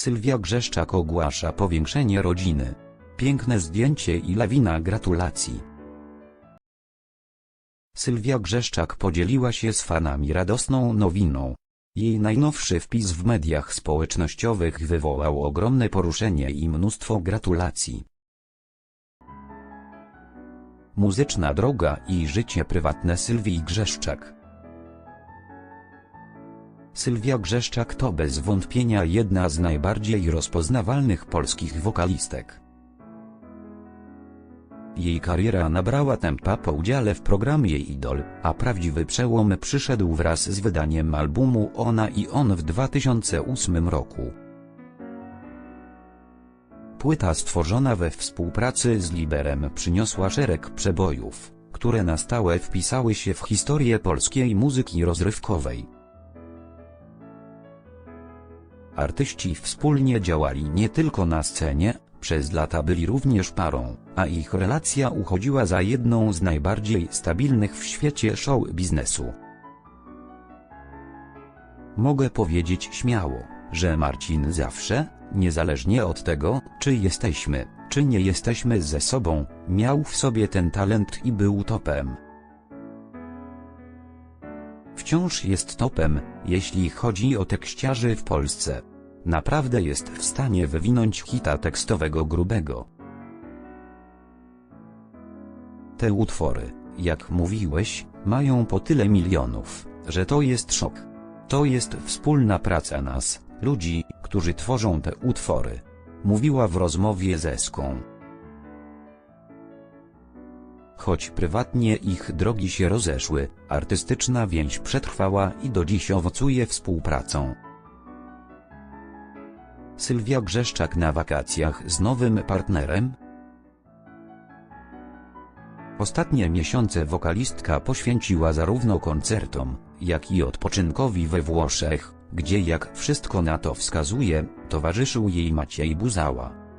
Sylwia Grzeszczak ogłasza powiększenie rodziny. Piękne zdjęcie i lawina gratulacji. Sylwia Grzeszczak podzieliła się z fanami radosną nowiną. Jej najnowszy wpis w mediach społecznościowych wywołał ogromne poruszenie i mnóstwo gratulacji. Muzyczna droga i życie prywatne Sylwii Grzeszczak Sylwia Grzeszczak to bez wątpienia jedna z najbardziej rozpoznawalnych polskich wokalistek. Jej kariera nabrała tempa po udziale w programie Idol, a prawdziwy przełom przyszedł wraz z wydaniem albumu Ona i On w 2008 roku. Płyta stworzona we współpracy z Liberem przyniosła szereg przebojów, które na stałe wpisały się w historię polskiej muzyki rozrywkowej. Artyści wspólnie działali nie tylko na scenie, przez lata byli również parą, a ich relacja uchodziła za jedną z najbardziej stabilnych w świecie show biznesu. Mogę powiedzieć śmiało, że Marcin zawsze, niezależnie od tego, czy jesteśmy, czy nie jesteśmy ze sobą, miał w sobie ten talent i był topem. Wciąż jest topem, jeśli chodzi o tekściarzy w Polsce. Naprawdę jest w stanie wywinąć hita tekstowego grubego. Te utwory, jak mówiłeś, mają po tyle milionów, że to jest szok. To jest wspólna praca nas, ludzi, którzy tworzą te utwory. Mówiła w rozmowie z Eską. Choć prywatnie ich drogi się rozeszły, artystyczna więź przetrwała i do dziś owocuje współpracą. Sylwia Grzeszczak na wakacjach z nowym partnerem? Ostatnie miesiące wokalistka poświęciła zarówno koncertom, jak i odpoczynkowi we Włoszech, gdzie jak wszystko na to wskazuje, towarzyszył jej Maciej Buzała.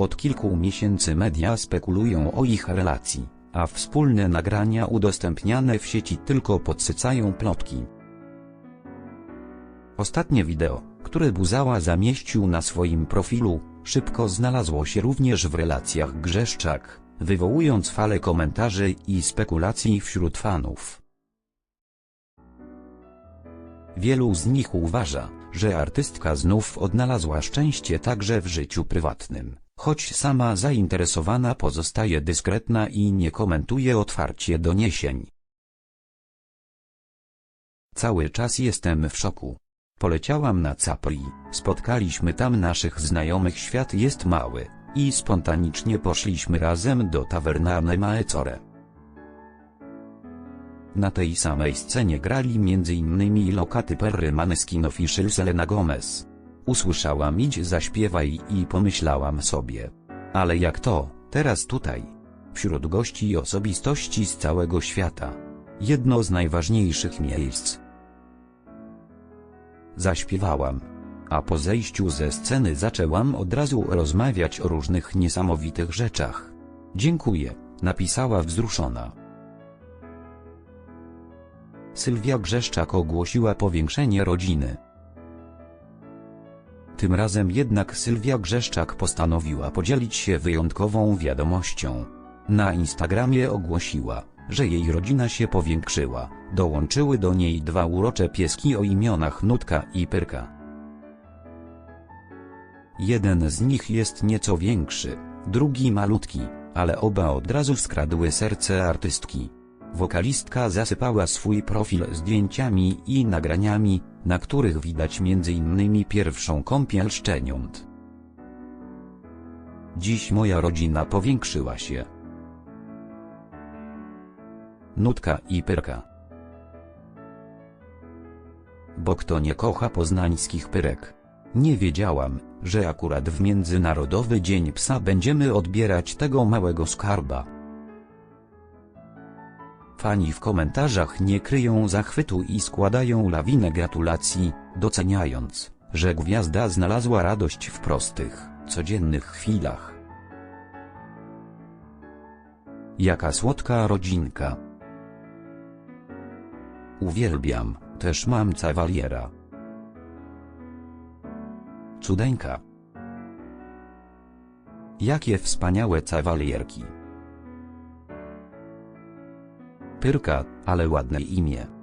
Od kilku miesięcy media spekulują o ich relacji, a wspólne nagrania udostępniane w sieci tylko podsycają plotki. Ostatnie wideo, które Buzała zamieścił na swoim profilu, szybko znalazło się również w relacjach Grzeszczak, wywołując falę komentarzy i spekulacji wśród fanów. Wielu z nich uważa, że artystka znów odnalazła szczęście także w życiu prywatnym, choć sama zainteresowana pozostaje dyskretna i nie komentuje otwarcie doniesień. Cały czas jestem w szoku. Poleciałam na Capri, spotkaliśmy tam naszych znajomych świat jest mały, i spontanicznie poszliśmy razem do tawerny Maecore. Na tej samej scenie grali m.in. Lokaty Perry Maneskin Official Selena Gomez. Usłyszałam idź zaśpiewaj i pomyślałam sobie. Ale jak to, teraz tutaj? Wśród gości i osobistości z całego świata. Jedno z najważniejszych miejsc. Zaśpiewałam. A po zejściu ze sceny zaczęłam od razu rozmawiać o różnych niesamowitych rzeczach. Dziękuję, napisała wzruszona. Sylwia Grzeszczak ogłosiła powiększenie rodziny. Tym razem jednak Sylwia Grzeszczak postanowiła podzielić się wyjątkową wiadomością. Na Instagramie ogłosiła, że jej rodzina się powiększyła, dołączyły do niej dwa urocze pieski o imionach Nutka i Pyrka. Jeden z nich jest nieco większy, drugi malutki, ale oba od razu skradły serce artystki. Wokalistka zasypała swój profil zdjęciami i nagraniami, na których widać m.in. pierwszą kąpiel szczeniąt. Dziś moja rodzina powiększyła się. Nutka i Pyrka. Bo kto nie kocha poznańskich pyrek? Nie wiedziałam, że akurat w Międzynarodowy Dzień Psa będziemy odbierać tego małego skarba. Fani w komentarzach nie kryją zachwytu i składają lawinę gratulacji, doceniając, że gwiazda znalazła radość w prostych, codziennych chwilach. Jaka słodka rodzinka. Uwielbiam, też mam cawaliera. cudeńka. Jakie wspaniałe cawalierki. Pyrka, ale ładne imię.